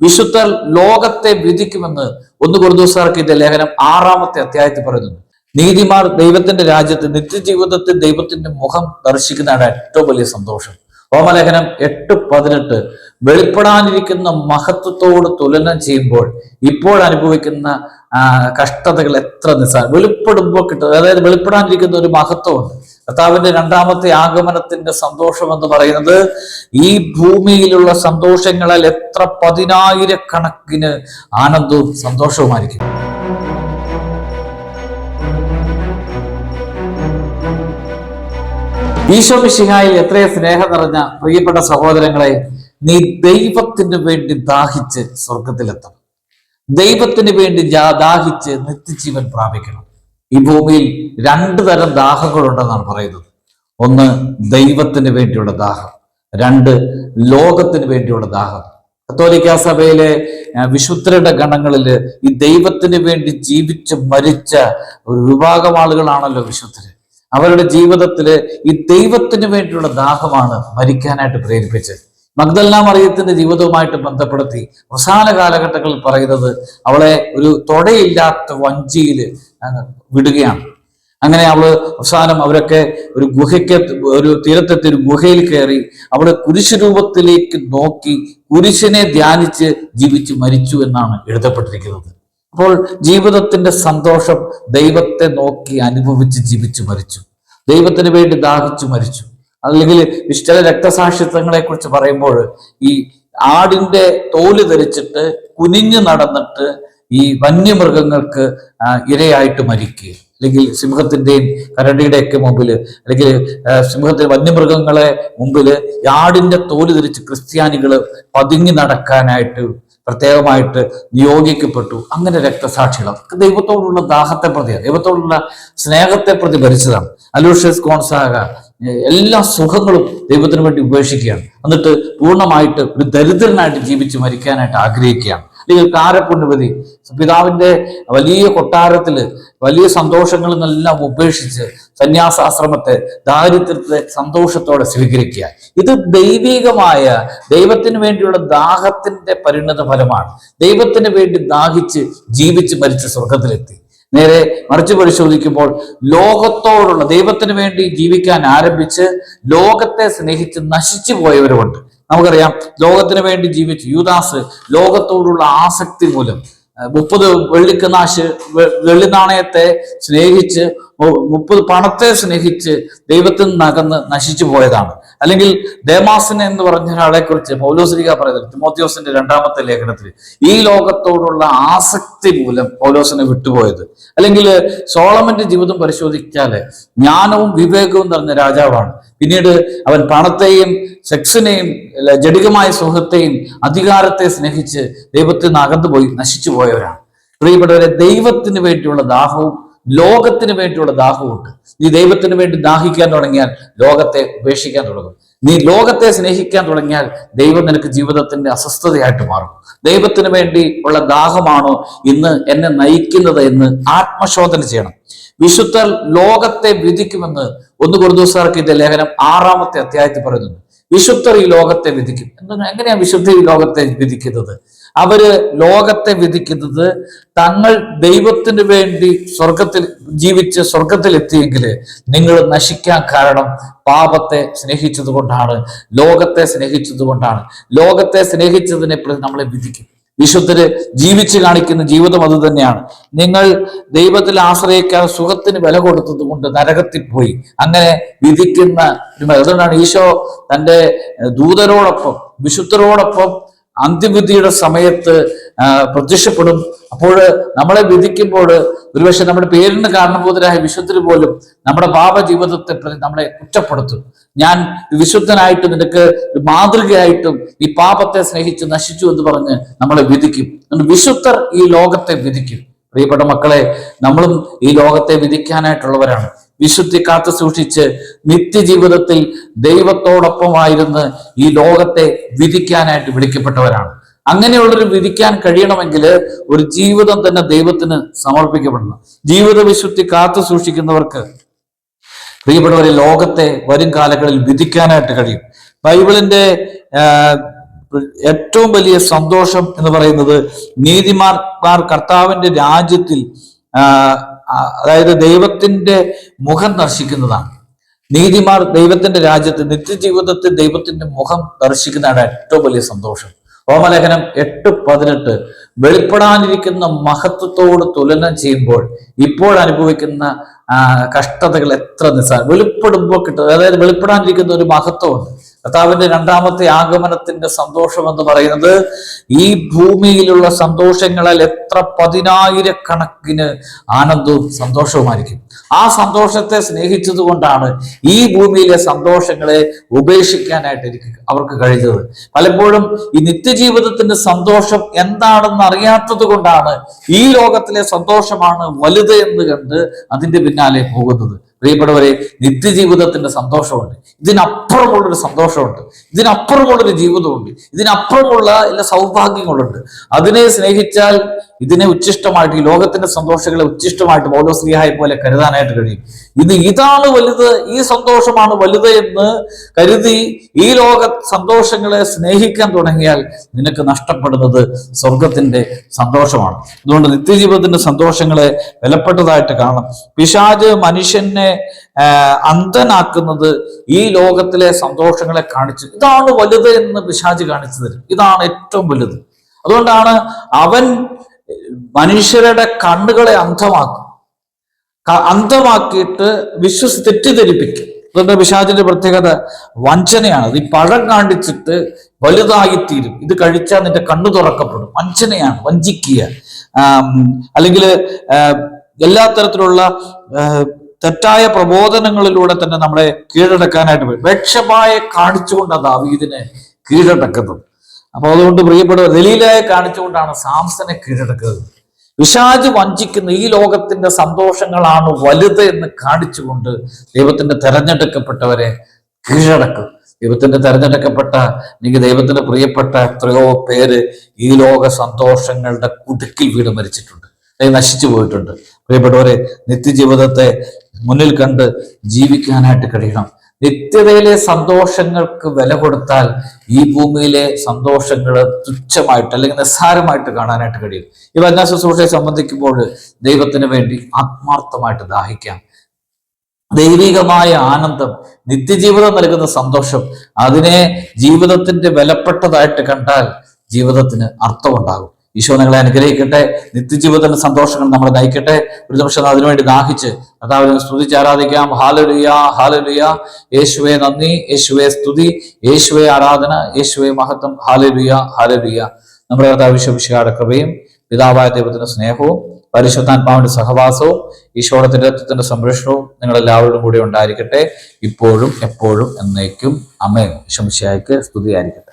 വിശുദ്ധർ ലോകത്തെ വിധിക്കുമെന്ന് ഒന്ന് കുറുദോസാർക്ക് ലേഖനം ആറാമത്തെ അധ്യായത്തിൽ പറയുന്നു. നീതിമാർ ദൈവത്തിന്റെ രാജ്യത്ത് നിത്യജീവിതത്തിൽ ദൈവത്തിന്റെ മുഖം ദർശിക്കുന്നതാണ് ഏറ്റവും വലിയ സന്തോഷം. റോമലേഖനം എട്ട് പതിനെട്ട് വെളിപ്പെടാനിരിക്കുന്ന മഹത്വത്തോട് തുലനം ചെയ്യുമ്പോൾ ഇപ്പോൾ അനുഭവിക്കുന്ന കഷ്ടതകൾ എത്ര നിസ്സാര വെളിപ്പെടുമ്പോൾ കിട്ടുന്നത് അതായത് വെളിപ്പെടാനിരിക്കുന്ന ഒരു മഹത്വമുണ്ട്. കർത്താവിന്റെ രണ്ടാമത്തെ ആഗമനത്തിന്റെ സന്തോഷം എന്ന് പറയുന്നത് ഈ ഭൂമിയിലുള്ള സന്തോഷങ്ങളിൽ എത്ര പതിനായിരക്കണക്കിന് ആനന്ദവും സന്തോഷവുമായിരിക്കും. ഈശോ മിശിഹായിൽ എത്രയും സ്നേഹം നിറഞ്ഞ പ്രിയപ്പെട്ട സഹോദരങ്ങളെ നീ ദൈവത്തിന് വേണ്ടി ദാഹിച്ച് സ്വർഗത്തിലെത്തണം ദൈവത്തിന് വേണ്ടി ദാഹിച്ച് നിത്യജീവൻ പ്രാപിക്കണം. ഈ ഭൂമിയിൽ രണ്ടു തരം ദാഹങ്ങളുണ്ടെന്നാണ് പറയുന്നത്. ഒന്ന് ദൈവത്തിന് വേണ്ടിയുള്ള ദാഹം രണ്ട് ലോകത്തിന് വേണ്ടിയുള്ള ദാഹം. കത്തോലിക്ക സഭയിലെ വിശുദ്ധരുടെ ഗണങ്ങളിൽ ഈ ദൈവത്തിന് വേണ്ടി ജീവിച്ച് മരിച്ച ഒരു വിഭാഗം ആളുകളാണല്ലോ വിശുദ്ധര്. അവരുടെ ജീവിതത്തിൽ ഈ ദൈവത്തിന് വേണ്ടിയുള്ള ദാഹമാണ് മരിക്കാനായിട്ട് പ്രേരിപ്പിച്ചത്. മഗ്ദല്ല മറിയത്തിന്റെ ജീവിതവുമായിട്ട് ബന്ധപ്പെടുത്തി അവസാന കാലഘട്ടങ്ങളിൽ പറയുന്നത് അവളെ ഒരു തൊടയില്ലാത്ത വഞ്ചിയിൽ വിടുകയാണ്. അങ്ങനെ അവൾ അവസാനം അവരൊക്കെ ഒരു ഗുഹയ്ക്ക് ഒരു തീരത്തെത്തി ഒരു ഗുഹയിൽ കയറി അവൾ കുരിശ് രൂപത്തിലേക്ക് നോക്കി കുരിശിനെ ധ്യാനിച്ച് ജീവിച്ച് മരിച്ചു എന്നാണ് എഴുതപ്പെട്ടിരിക്കുന്നത്. അപ്പോൾ ജീവിതത്തിന്റെ സന്തോഷം ദൈവത്തെ നോക്കി അനുഭവിച്ച് ജീവിച്ചു മരിച്ചു. ദൈവത്തിന് വേണ്ടി ദാഹിച്ചു മരിച്ചു. അല്ലെങ്കിൽ വിശുദ്ധ രക്തസാക്ഷിത്വങ്ങളെ കുറിച്ച് പറയുമ്പോൾ ഈ ആടിന്റെ തോൽ ധരിച്ചിട്ട് കുനിഞ്ഞു നടന്നിട്ട് ഈ വന്യമൃഗങ്ങൾക്ക് ഇരയായിട്ട് മരിക്കുക. അല്ലെങ്കിൽ സിംഹത്തിന്റെയും കരടിയുടെയൊക്കെ മുമ്പിൽ അല്ലെങ്കിൽ സിംഹത്തിന്റെ വന്യമൃഗങ്ങളെ മുമ്പിൽ ആടിന്റെ തോൽ ധരിച്ച് ക്രിസ്ത്യാനികൾ പതുങ്ങി നടക്കാനായിട്ട് പ്രത്യേകമായിട്ട് നിയോഗിക്കപ്പെട്ടു. അങ്ങനെ രക്തസാക്ഷികൾ ദൈവത്തോടുള്ള ദാഹത്തെ പ്രതിയാണ്. ദൈവത്തോടുള്ള സ്നേഹത്തെ പ്രതി ഭരിച്ചതാണ് അലൂഷ്യസ് കോൺസാഗ എല്ലാ സുഖങ്ങളും ദൈവത്തിന് വേണ്ടി ഉപേക്ഷിക്കുകയാണ്. എന്നിട്ട് പൂർണമായിട്ട് ഒരു ദരിദ്രനായിട്ട് ജീവിച്ച് മരിക്കാനായിട്ട് ആഗ്രഹിക്കുകയാണ്. അല്ലെങ്കിൽ കാരപ്പുണ്ണിപതി പിതാവിന്റെ വലിയ കൊട്ടാരത്തിൽ വലിയ സന്തോഷങ്ങളിൽ നിന്നെല്ലാം ഉപേക്ഷിച്ച് സന്യാസാശ്രമത്തെ ദാരിദ്ര്യത്തെ സന്തോഷത്തോടെ സ്വീകരിക്കുക. ഇത് ദൈവികമായ ദൈവത്തിന് വേണ്ടിയുള്ള ദാഹത്തിന്റെ പരിണത ഫലമാണ് ദൈവത്തിന് വേണ്ടി ദാഹിച്ച് ജീവിച്ച് മരിച്ച് സ്വർഗത്തിലെത്തി നേരെ മറിച്ച് പരിശോധിക്കുമ്പോൾ ലോകത്തോടുള്ള ദൈവത്തിന് വേണ്ടി ജീവിക്കാൻ ആരംഭിച്ച് ലോകത്തെ സ്നേഹിച്ച് നശിച്ചു പോയവരുമുണ്ട്. നമുക്കറിയാം ലോകത്തിന് വേണ്ടി ജീവിച്ച് യുദാസ് ലോകത്തോടുള്ള ആസക്തി മൂലം മുപ്പത് വെള്ളിക്കനാശ് വെള്ളി നാണയത്തെ സ്നേഹിച്ച് മുപ്പത് പണത്തെ സ്നേഹിച്ച് ദൈവത്തിൽ നിന്ന് അകന്ന് നശിച്ചു പോയതാണ്. അല്ലെങ്കിൽ ദേമാസിനെ എന്ന് പറഞ്ഞ ഒരാളെ കുറിച്ച് പൗലോസ്ലിക പറയുന്നത് തിമോത്യോസിന്റെ രണ്ടാമത്തെ ലേഖനത്തിൽ ഈ ലോകത്തോടുള്ള ആസക്തി മൂലം പൗലോസിനെ വിട്ടുപോയത്. അല്ലെങ്കിൽ സോളമന്റെ ജീവിതം പരിശോധിച്ചാൽ ജ്ഞാനവും വിവേകവും നിറഞ്ഞ രാജാവാണ്. പിന്നീട് അവൻ പണത്തെയും സെക്സിനെയും ജടികമായ സുഖത്തെയും അധികാരത്തെ സ്നേഹിച്ച് ദൈവത്തിൽ നിന്ന് അകന്നുപോയി നശിച്ചു പോയവരാണ് പ്രിയപ്പെട്ടവരെ ദൈവത്തിന് വേണ്ടിയുള്ള ദാഹവും ലോകത്തിന് വേണ്ടിയുള്ള ദാഹമുണ്ട്. നീ ദൈവത്തിന് വേണ്ടി ദാഹിക്കാൻ തുടങ്ങിയാൽ ലോകത്തെ ഉപേക്ഷിക്കാൻ തുടങ്ങും. നീ ലോകത്തെ സ്നേഹിക്കാൻ തുടങ്ങിയാൽ ദൈവം നിനക്ക് ജീവിതത്തിന്റെ അസ്വസ്ഥതയായിട്ട് മാറും. ദൈവത്തിന് വേണ്ടി ഉള്ള ദാഹമാണോ ഇന്ന് എന്നെ നയിക്കുന്നത് എന്ന് ആത്മശോധന ചെയ്യണം. വിശുദ്ധർ ലോകത്തെ വിധിക്കുമെന്ന് ഒന്ന് കുറുദൂസാർക്ക് ഇതിന്റെ ലേഖനം ആറാമത്തെ അധ്യായത്തിൽ പറയുന്നുണ്ട്. വിശുദ്ധർ ഈ ലോകത്തെ വിധിക്കും. എന്താണ്? എങ്ങനെയാണ് വിശുദ്ധ ഈ ലോകത്തെ വിധിക്കുന്നത്? അവർ ലോകത്തെ വിധിക്കുന്നത് തങ്ങൾ ദൈവത്തിന് വേണ്ടി സ്വർഗത്തിൽ ജീവിച്ച് സ്വർഗത്തിൽ എത്തിയെങ്കിൽ നിങ്ങൾ നശിക്കാൻ കാരണം പാപത്തെ സ്നേഹിച്ചത് കൊണ്ടാണ് ലോകത്തെ സ്നേഹിച്ചത് കൊണ്ടാണ്. ലോകത്തെ സ്നേഹിച്ചതിനെ നമ്മളെ വിധിക്കും. വിശുദ്ധര് ജീവിച്ചു കാണിക്കുന്ന ജീവിതം അത് തന്നെയാണ്. നിങ്ങൾ ദൈവത്തിൽ ആശ്രയിക്കാതെ സുഖത്തിന് വില കൊടുത്തത് കൊണ്ട് നരകത്തിൽ പോയി. അങ്ങനെ വിധിക്കുന്ന അതുകൊണ്ടാണ് ഈശോ തന്റെ ദൂതരോടൊപ്പം വിശുദ്ധരോടൊപ്പം അന്ത്യവിധിയുടെ സമയത്ത് പ്രത്യക്ഷപ്പെടും. അപ്പോൾ നമ്മളെ വിധിക്കുമ്പോൾ ഒരുപക്ഷെ നമ്മുടെ പേരിന് കാരണബോധരായ വിശുദ്ധർ പോലും നമ്മുടെ പാപ ജീവിതത്തെ നമ്മളെ കുറ്റപ്പെടുത്തും. ഞാൻ വിശുദ്ധനായിട്ട് നിനക്ക് മാതൃകയായിട്ടും ഈ പാപത്തെ സ്നേഹിച്ച് നശിച്ചു എന്ന് പറഞ്ഞ് നമ്മളെ വിധിക്കും. വിശുദ്ധർ ഈ ലോകത്തെ വിധിക്കും. പ്രിയപ്പെട്ട മക്കളെ നമ്മളും ഈ ലോകത്തെ വിധിക്കാനായിട്ടുള്ളവരാണ്. വിശുദ്ധി കാത്തു സൂക്ഷിച്ച് നിത്യജീവിതത്തിൽ ദൈവത്തോടൊപ്പമായിരുന്ന് ഈ ലോകത്തെ വിധിക്കാനായിട്ട് വിളിക്കപ്പെട്ടവരാണ്. അങ്ങനെയുള്ളൊരു വിധിക്കാൻ കഴിയണമെങ്കിൽ ഒരു ജീവിതം തന്നെ ദൈവത്തിന് സമർപ്പിക്കപ്പെടണം. ജീവിത വിശുദ്ധി കാത്തു സൂക്ഷിക്കുന്നവർക്ക് പ്രിയപ്പെട്ടവരെ ലോകത്തെ വരും കാലങ്ങളിൽ വിധിക്കാനായിട്ട് കഴിയും. ബൈബിളിന്റെ ഏറ്റവും വലിയ സന്തോഷം എന്ന് പറയുന്നത് നീതിമാർമാർ കർത്താവിന്റെ രാജ്യത്തിൽ അതായത് ദൈവത്തിന്റെ മുഖം ദർശിക്കുന്നതാണ്. നീതിമാർ ദൈവത്തിന്റെ രാജ്യത്ത് നിത്യജീവിതത്തിൽ ദൈവത്തിന്റെ മുഖം ദർശിക്കുന്നതാണ് ഏറ്റവും വലിയ സന്തോഷം. റോമലേഖനം എട്ട് പതിനെട്ട് വെളിപ്പെടാനിരിക്കുന്ന മഹത്വത്തോട് തുലനം ചെയ്യുമ്പോൾ ഇപ്പോൾ അനുഭവിക്കുന്ന കഷ്ടതകൾ എത്ര നിസ്സാരം വെളിപ്പെടുമ്പോൾ കിട്ടുന്നത് അതായത് വെളിപ്പെടാനിരിക്കുന്ന ഒരു മഹത്വമുണ്ട്. കർത്താവിന്റെ രണ്ടാമത്തെ ആഗമനത്തിന്റെ സന്തോഷം എന്ന് പറയുന്നത് ഈ ഭൂമിയിലുള്ള സന്തോഷങ്ങളിൽ എത്ര പതിനായിരക്കണക്കിന് ആനന്ദവും സന്തോഷവുമായിരിക്കും. ആ സന്തോഷത്തെ സ്നേഹിച്ചത് കൊണ്ടാണ് ഈ ഭൂമിയിലെ സന്തോഷങ്ങളെ ഉപേക്ഷിക്കാനായിട്ട് എനിക്ക് അവർക്ക് കഴിഞ്ഞത്. പലപ്പോഴും ഈ നിത്യജീവിതത്തിന്റെ സന്തോഷം എന്താണെന്ന് അറിയാത്തത് കൊണ്ടാണ് ഈ ലോകത്തിലെ സന്തോഷമാണ് വലുത് എന്ന് കണ്ട് അതിന്റെ പിന്നാലെ പോകുന്നത്. പ്രിയപ്പെട്ടവരെ നിത്യജീവിതത്തിന്റെ സന്തോഷമുണ്ട്. ഇതിനപ്പുറമുള്ളൊരു സന്തോഷമുണ്ട്. ഇതിനപ്പുറമുള്ളൊരു ജീവിതമുണ്ട്. ഇതിനപ്പുറമുള്ള എല്ലാ സൗഭാഗ്യങ്ങളുണ്ട്. അതിനെ സ്നേഹിച്ചാൽ ഇതിനെ ഉച്ഛിഷ്ടമായിട്ട് ഈ ലോകത്തിന്റെ സന്തോഷങ്ങളെ ഉച്ഛിഷ്ടമായിട്ട് ഓരോ സ്ത്രീഹായെ പോലെ കരുതാനായിട്ട് കഴിയും. ഇത് ഇതാണ് വലുത്. ഈ സന്തോഷമാണ് വലുത് എന്ന് കരുതി ഈ ലോക സന്തോഷങ്ങളെ സ്നേഹിക്കാൻ തുടങ്ങിയാൽ നിനക്ക് നഷ്ടപ്പെടുന്നത് സ്വർഗത്തിന്റെ സന്തോഷമാണ്. അതുകൊണ്ട് നിത്യജീവിതത്തിന്റെ സന്തോഷങ്ങളെ വിലപ്പെട്ടതായിട്ട് കാണണം പിശാജ് മനുഷ്യനെ അന്ധനാക്കുന്നത് ഈ ലോകത്തിലെ സന്തോഷങ്ങളെ കാണിച്ചു. ഇതാണ് വലുത് എന്ന് പിശാജ് കാണിച്ചു തരും. ഇതാണ് ഏറ്റവും വലുത്. അതുകൊണ്ടാണ് അവൻ മനുഷ്യരുടെ കണ്ണുകളെ അന്ധമാക്കും. അന്ധമാക്കിയിട്ട് വിശ്വസ് തെറ്റിദ്ധരിപ്പിക്കും. അതുകൊണ്ട് പിശാചിന്റെ പ്രത്യേകത വഞ്ചനയാണ്. അത് ഈ പഴം കാണിച്ചിട്ട് വലുതായിത്തീരും. ഇത് കഴിച്ചാൽ നിന്റെ കണ്ണു തുറക്കപ്പെടും. വഞ്ചനയാണ്. വഞ്ചിക്കുക. അല്ലെങ്കിൽ എല്ലാ തരത്തിലുള്ള തെറ്റായ പ്രബോധനങ്ങളിലൂടെ തന്നെ നമ്മളെ കീഴടക്കാനായിട്ട് പോയി വേക്ഷമായ കാണിച്ചുകൊണ്ടാണ് ദാവീദിനെ കീഴടക്കുന്നത്. അപ്പോൾ അതുകൊണ്ട് പ്രിയപ്പെട്ടവർ ദലീലായ കാണിച്ചുകൊണ്ടാണ് സാംസനെ കീഴടക്കുന്നത്. പിശാജ് വഞ്ചിക്കുന്ന ഈ ലോകത്തിന്റെ സന്തോഷങ്ങളാണ് വലുത് എന്ന് കാണിച്ചുകൊണ്ട് ദൈവത്തിന്റെ തെരഞ്ഞെടുക്കപ്പെട്ടവരെ കീഴടക്കും. ദൈവത്തിന്റെ തെരഞ്ഞെടുക്കപ്പെട്ട എനിക്ക് ദൈവത്തിന്റെ പ്രിയപ്പെട്ട എത്രയോ പേര് ഈ ലോക സന്തോഷങ്ങളുടെ കുടുക്കിൽ വീട് മരിച്ചിട്ടുണ്ട്. അല്ലെങ്കിൽ നശിച്ചു പോയിട്ടുണ്ട്. പ്രിയപ്പെട്ടവരെ നിത്യജീവിതത്തെ മുന്നിൽ കണ്ട് ജീവിക്കാനായിട്ട് കഴിയണം. നിത്യതയിലെ സന്തോഷങ്ങൾക്ക് വില കൊടുത്താൽ ഈ ഭൂമിയിലെ സന്തോഷങ്ങൾ തുച്ഛമായിട്ട് അല്ലെങ്കിൽ നിസ്സാരമായിട്ട് കാണാനായിട്ട് കഴിയും. ഈ വന്യ ശുശ്രൂഷയെ സംബന്ധിക്കുമ്പോൾ ദൈവത്തിന് വേണ്ടി ആത്മാർത്ഥമായിട്ട് ദാഹിക്കാം. ദൈവികമായ ആനന്ദം നിത്യജീവിതം നൽകുന്ന സന്തോഷം അതിനെ ജീവിതത്തിന്റെ വിലപ്പെട്ടതായിട്ട് കണ്ടാൽ ജീവിതത്തിന് അർത്ഥമുണ്ടാകും. ഈശോ നിങ്ങളെ അനുഗ്രഹിക്കട്ടെ നിത്യജീവിതത്തിന്റെ സന്തോഷങ്ങൾ നമ്മളെ നയിക്കട്ടെ. ഒരു നിമിഷം അതിനുവേണ്ടി ദാഹിച്ച് കർത്താവിനെ സ്തുതിച്ച് ആരാധിക്കാം. ഹാലലുയ ഹാലലുയ യേശുവെ നന്ദി യേശുവെ സ്തുതി യേശുവെ ആരാധന യേശുവെ മഹത്വം. ഹാലലുയ ഹാലലുയ നമ്മുടെ കർത്താവ് വിശ്വവിശായുടെ കൃപയും പിതാവായ ദൈവത്തിന്റെ സ്നേഹവും പരിശുദ്ധാത്മാവിന്റെ സഹവാസവും ഈശോടത്തിന്റെ രക്തത്തിന്റെ സംരക്ഷണവും നിങ്ങൾ എല്ലാവരോടും കൂടി ഉണ്ടായിരിക്കട്ടെ. ഇപ്പോഴും എപ്പോഴും എന്നേക്കും. അമ്മയും ശംശയായിക്ക് സ്തുതിയായിരിക്കട്ടെ.